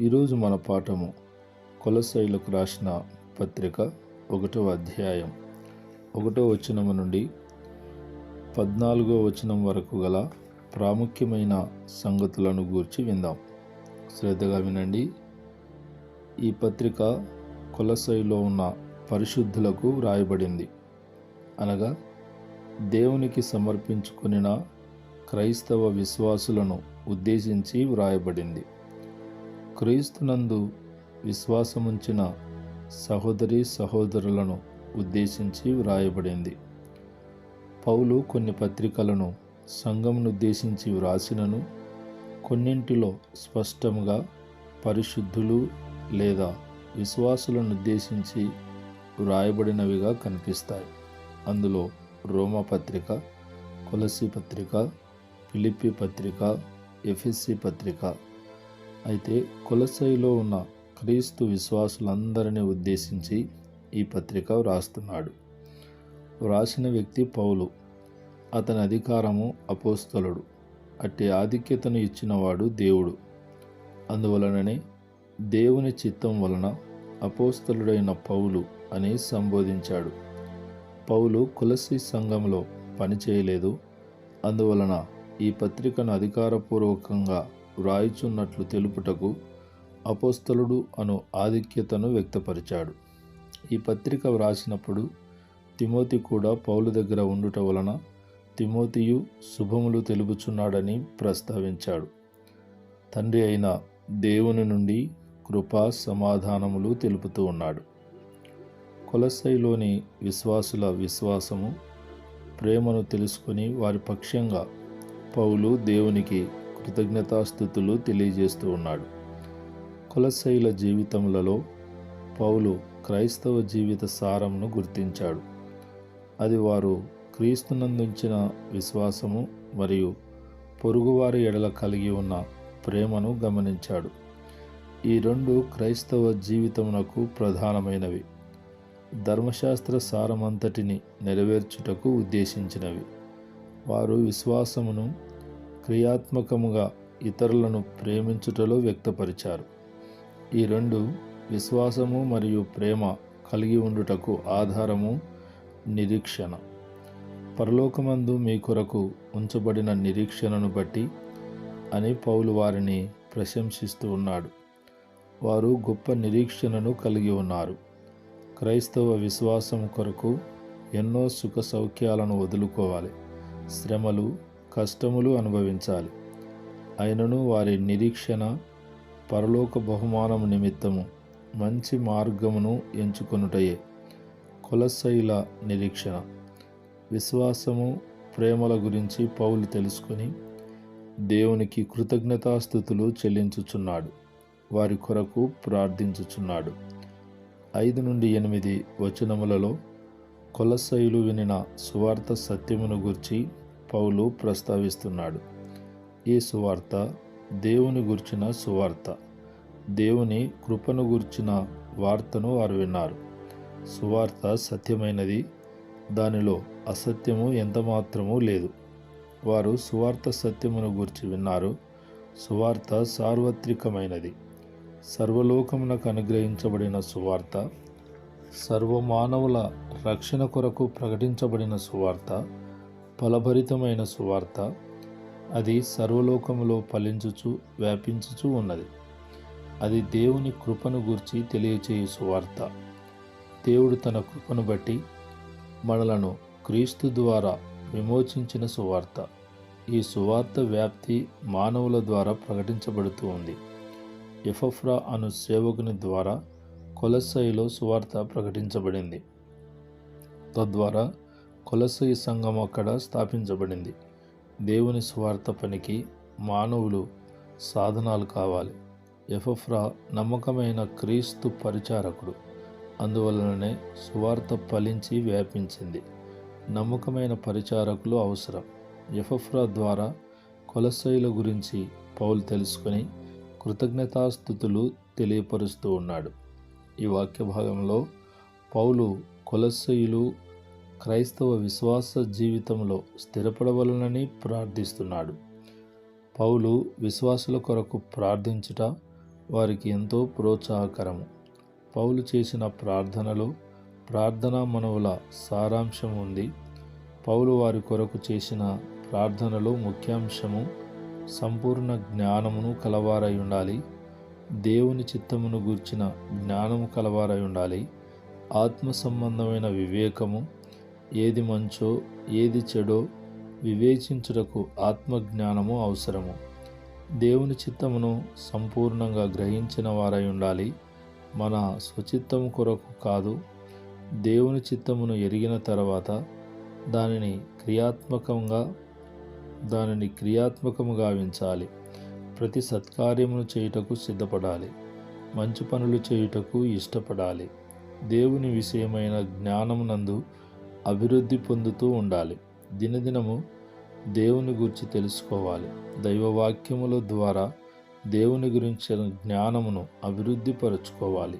ఈరోజు మన పాఠము కొలసైలకు రాసిన పత్రిక ఒకటో అధ్యాయం ఒకటో వచనము నుండి పద్నాలుగో వచనం వరకు గల ప్రాముఖ్యమైన సంగతులను గూర్చి విందాం. శ్రద్ధగా వినండి. ఈ పత్రిక కొలసైలో ఉన్న పరిశుద్ధులకు వ్రాయబడింది. అనగా దేవునికి సమర్పించుకొనిన క్రైస్తవ విశ్వాసులను ఉద్దేశించి వ్రాయబడింది. క్రీస్తునందు విశ్వాసముంచిన సహోదరి సహోదరులను ఉద్దేశించి వ్రాయబడింది. పౌలు కొన్ని పత్రికలను సంఘమును ఉద్దేశించి వ్రాసినను కొన్నింటిలో స్పష్టంగా పరిశుద్ధులు లేదా విశ్వాసులను ఉద్దేశించి వ్రాయబడినవిగా కనిపిస్తాయి. అందులో రోమా పత్రిక కొలసి పత్రిక ఫిలిప్పి పత్రిక ఎఫ్ఎస్సి పత్రిక అయితే కొలసైలో ఉన్న క్రీస్తు విశ్వాసులందరినీ ఉద్దేశించి ఈ పత్రిక వ్రాస్తున్నాడు. వ్రాసిన వ్యక్తి పౌలు అతని అధికారము అపోస్తలుడు అట్టి ఆధిక్యతను ఇచ్చినవాడు దేవుడు. అందువలననే దేవుని చిత్తం వలన అపోస్తలుడైన పౌలు అని సంబోధించాడు. పౌలు కులసి సంఘంలో పనిచేయలేదు. అందువలన ఈ పత్రికను అధికారపూర్వకంగా వ్రాయిచున్నట్లు తెలుపుటకు అపోస్తలుడు అను ఆధిక్యతను వ్యక్తపరిచాడు. ఈ పత్రిక వ్రాసినప్పుడు తిమోతి కూడా పౌలు దగ్గర ఉండుట వలన తిమోతియు శుభములు తెలుపుచున్నాడని ప్రస్తావించాడు. తండ్రి అయిన దేవుని నుండి కృపా సమాధానములు తెలుపుతూ ఉన్నాడు. కొలసైలోని విశ్వాసుల విశ్వాసము ప్రేమను తెలుసుకొని వారి పక్షంగా పౌలు దేవునికి కృతజ్ఞతాస్థుతులు తెలియజేస్తూ ఉన్నాడు. కులశైల జీవితములలో పౌలు క్రైస్తవ జీవిత సారంను గుర్తించాడు. అది వారు క్రీస్తునందుంచిన విశ్వాసము మరియు పొరుగువారి ఎడల కలిగి ఉన్న ప్రేమను గమనించాడు. ఈ రెండు క్రైస్తవ జీవితమునకు ప్రధానమైనవి. ధర్మశాస్త్ర సారమంతటిని నెరవేర్చుటకు ఉద్దేశించినవి. వారు విశ్వాసమును క్రియాత్మకముగా ఇతరులను ప్రేమించుటలో వ్యక్తపరిచారు. ఈ రెండు విశ్వాసము మరియు ప్రేమ కలిగి ఉండుటకు ఆధారము నిరీక్షణ. పరలోకమందు మీ కొరకు ఉంచబడిన నిరీక్షణను బట్టి అని పౌలు వారిని ప్రశంసిస్తూ ఉన్నాడు. వారు గొప్ప నిరీక్షణను కలిగి ఉన్నారు. క్రైస్తవ విశ్వాసం కొరకు ఎన్నో సుఖ సౌఖ్యాలను వదులుకోవాలి. శ్రమలు కష్టములు అనుభవించాలి. అయినను వారి నిరీక్షణ పరలోక బహుమానం నిమిత్తము మంచి మార్గమును ఎంచుకొనుటయే కులశైల నిరీక్షణ. విశ్వాసము ప్రేమల గురించి పౌలు తెలుసుకొని దేవునికి కృతజ్ఞతాస్థుతులు చెల్లించుచున్నాడు. వారి కొరకు ప్రార్థించుచున్నాడు. ఐదు నుండి ఎనిమిది వచనములలో కొలసైలు వినిన సువార్త సత్యమును గుర్చి పౌలు ప్రస్తావిస్తున్నాడు. ఈ సువార్త దేవుని గుర్చిన సువార్త. దేవుని కృపను గుర్చిన వార్తను వారు విన్నారు. సువార్త సత్యమైనది దానిలో అసత్యము ఎంతమాత్రమూ లేదు. వారు సువార్త సత్యమును గురించి విన్నారు. సువార్త సార్వత్రికమైనది. సర్వలోకమునకు అనుగ్రహించబడిన సువార్త. సర్వమానవుల రక్షణ కొరకు ప్రకటించబడిన సువార్త. ఫలభరితమైన సువార్త అది సర్వలోకములో ఫలించుచు వ్యాపించుచు ఉన్నది. అది దేవుని కృపను గురించి తెలియచేయు సువార్త. దేవుడు తన కృపను బట్టి మనలను క్రీస్తు ద్వారా విమోచించిన సువార్త. ఈ సువార్త వ్యాప్తి మానవుల ద్వారా ప్రకటించబడుతూ ఉంది. ఎఫఫ్రా అను సేవకుని ద్వారా కొలసైలో సువార్త ప్రకటించబడింది. తద్వారా కొలసీ సంఘం అక్కడ స్థాపించబడింది. దేవుని స్వార్థ పనికి మానవులు సాధనాలు కావాలి. ఎఫఫ్రా నమ్మకమైన క్రీస్తు పరిచారకుడు. అందువలననే సువార్త ఫలించి వ్యాపించింది. నమ్మకమైన పరిచారకులు అవసరం. ఎఫఫ్రా ద్వారా కొలసైల గురించి పౌలు తెలుసుకొని కృతజ్ఞతాస్థుతులు తెలియపరుస్తూ ఉన్నాడు. ఈ వాక్య భాగంలో పౌలు కొలసయులు క్రైస్తవ విశ్వాస జీవితంలో స్థిరపడవలనని ప్రార్థిస్తున్నాడు. పౌలు విశ్వాసుల కొరకు ప్రార్థించుట వారికి ఎంతో ప్రోత్సాహకరము. పౌలు చేసిన ప్రార్థనలో ప్రార్థనా మనవుల సారాంశం ఉంది. పౌలు వారి కొరకు చేసిన ప్రార్థనలో ముఖ్యాంశము సంపూర్ణ జ్ఞానమును కలవారై ఉండాలి. దేవుని చిత్తమును గూర్చిన జ్ఞానము కలవారై ఉండాలి. ఆత్మ సంబంధమైన వివేకము ఏది మంచో ఏది చెడో వివేచించుటకు ఆత్మజ్ఞానము అవసరము. దేవుని చిత్తమును సంపూర్ణంగా గ్రహించిన వారై ఉండాలి. మన స్వచిత్తము కొరకు కాదు దేవుని చిత్తమును ఎరిగిన తర్వాత దానిని క్రియాత్మకంగా దానిని క్రియాత్మకము గావించాలి ప్రతి సత్కార్యమును చేయుటకు సిద్ధపడాలి. మంచి పనులు చేయుటకు ఇష్టపడాలి. దేవుని విషయమైన జ్ఞానమునందు అభివృద్ధి పొందుతూ ఉండాలి. దినదినము దేవుని గురించి తెలుసుకోవాలి. దైవవాక్యముల ద్వారా దేవుని గురించిన జ్ఞానమును అభివృద్ధిపరుచుకోవాలి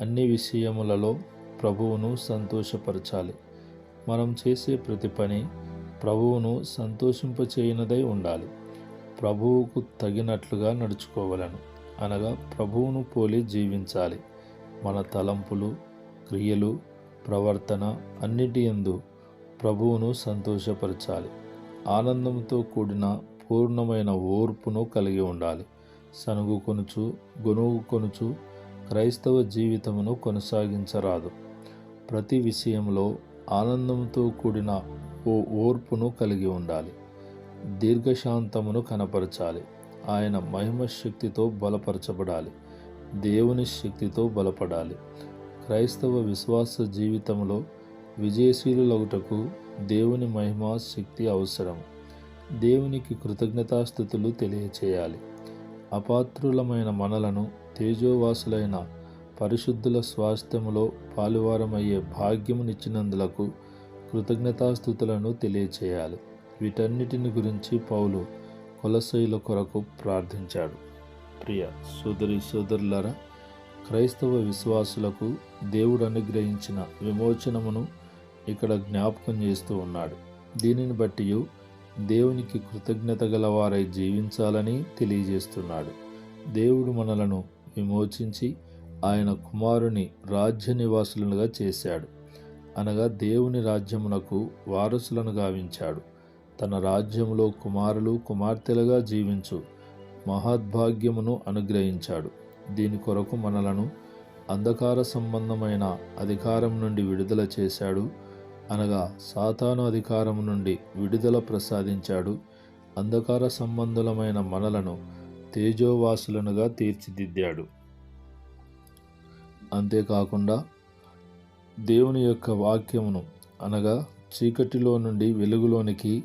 అన్ని విషయములలో ప్రభువును సంతోషపరచాలి. మనం చేసే ప్రతి పని ప్రభువును సంతోషింపచేయనదై ఉండాలి. ప్రభువుకు తగినట్లుగా నడుచుకోవలను. అనగా ప్రభువును పోలి జీవించాలి. మన తలంపులు క్రియలు ప్రవర్తన అన్నిటి యందు ప్రభువును సంతోషపరచాలి. ఆనందంతో కూడిన పూర్ణమైన ఓర్పును కలిగి ఉండాలి. సనుగు కొనుచు గొనుగు కొనుచు క్రైస్తవ జీవితమును కొనసాగించరాదు. ప్రతి విషయంలో ఆనందంతో కూడిన ఓ ఓర్పును కలిగి ఉండాలి. దీర్ఘశాంతమును కనపరచాలి. ఆయన మహిమ శక్తితో బలపరచబడాలి. దేవుని శక్తితో బలపడాలి. క్రైస్తవ విశ్వాస జీవితంలో విజయశీలులగుటకు దేవుని మహిమా శక్తి అవసరం. దేవునికి కృతజ్ఞతాస్థుతులు తెలియచేయాలి. అపాత్రులమైన మనలను తేజోవాసులైన పరిశుద్ధుల స్వాస్థ్యములో పాలువారమయ్యే భాగ్యమునిచ్చినందులకు కృతజ్ఞతాస్థుతులను తెలియచేయాలి. వీటన్నిటిని గురించి పౌలు కొలసైల కొరకు ప్రార్థించాడు. ప్రియ సోదరి సోదరులారా క్రైస్తవ విశ్వాసులకు దేవుడు అనుగ్రహించిన విమోచనమును ఇక్కడ జ్ఞాపకం చేస్తూ ఉన్నాడు. దీనిని బట్టి దేవునికి కృతజ్ఞత గలవారై జీవించాలని తెలియజేస్తున్నాడు. దేవుడు మనలను విమోచించి ఆయన కుమారుని రాజ్య నివాసులుగా చేశాడు. అనగా దేవుని రాజ్యమునకు వారసులను గావించాడు. తన రాజ్యములో కుమారులు కుమార్తెలుగా జీవించు మహద్భాగ్యమును అనుగ్రహించాడు. దీని కొరకు మనలను అంధకార సంబంధమైన అధికారం నుండి విడుదల చేశాడు. అనగా సాతాను అధికారం నుండి విడుదల ప్రసాదించాడు. అంధకార సంబంధులమైన మనలను తేజోవాసులనుగా తీర్చిదిద్దాడు. అంతేకాకుండా దేవుని యొక్క వాక్యమును అనగా చీకటిలో నుండి వెలుగులోనికి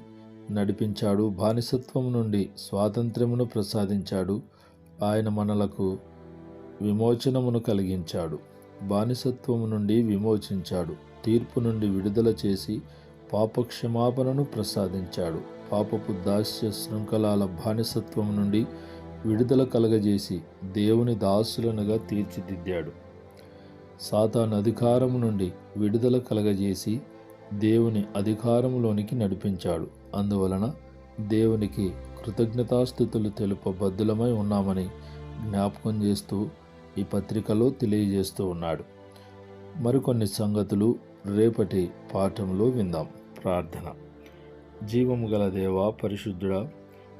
నడిపించాడు. బానిసత్వం నుండి స్వాతంత్ర్యమును ప్రసాదించాడు. ఆయన మనలకు విమోచనమును కలిగించాడు. బానిసత్వము నుండి విమోచించాడు. తీర్పు నుండి విడుదల చేసి పాపక్షమాపణను ప్రసాదించాడు. పాపపు దాస్య శృంఖలాల బానిసత్వం నుండి విడుదల కలగజేసి దేవుని దాసులనుగా తీర్చిదిద్దాడు. సాతాన్ అధికారము నుండి విడుదల కలగజేసి దేవుని అధికారములోనికి నడిపించాడు. అందువలన దేవునికి కృతజ్ఞతాస్థుతులు తెలుపబద్దులమై ఉన్నామని జ్ఞాపకం చేస్తూ ఈ పత్రికలో తెలియజేస్తూ ఉన్నాడు. మరికొన్ని సంగతులు రేపటి పాఠంలో విందాం. ప్రార్థన. జీవము గల దేవ పరిశుద్ధుడా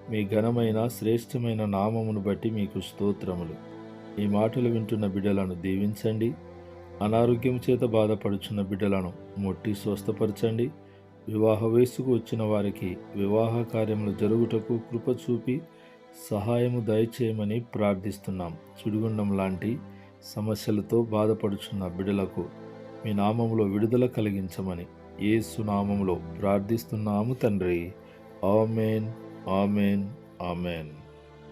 మీ ఘనమైన శ్రేష్టమైన నామమును బట్టి మీకు స్తోత్రములు. ఈ మాటలు వింటున్న బిడ్డలను దీవించండి. అనారోగ్యం చేత బాధపడుచున్న బిడ్డలను ముట్టి స్వస్థపరచండి. వివాహ వయస్సుకు వచ్చిన వారికి వివాహ కార్యములు జరుగుటకు కృప చూపి సహాయము దయచేయమని ప్రార్థిస్తున్నాం. సుడిగుండం లాంటి సమస్యలతో బాధపడుచున్న బిడ్డలకు మీ నామంలో విడుదల కలిగించమని ఏ సునామంలో ప్రార్థిస్తున్నాము తండ్రి. Amen amen amen.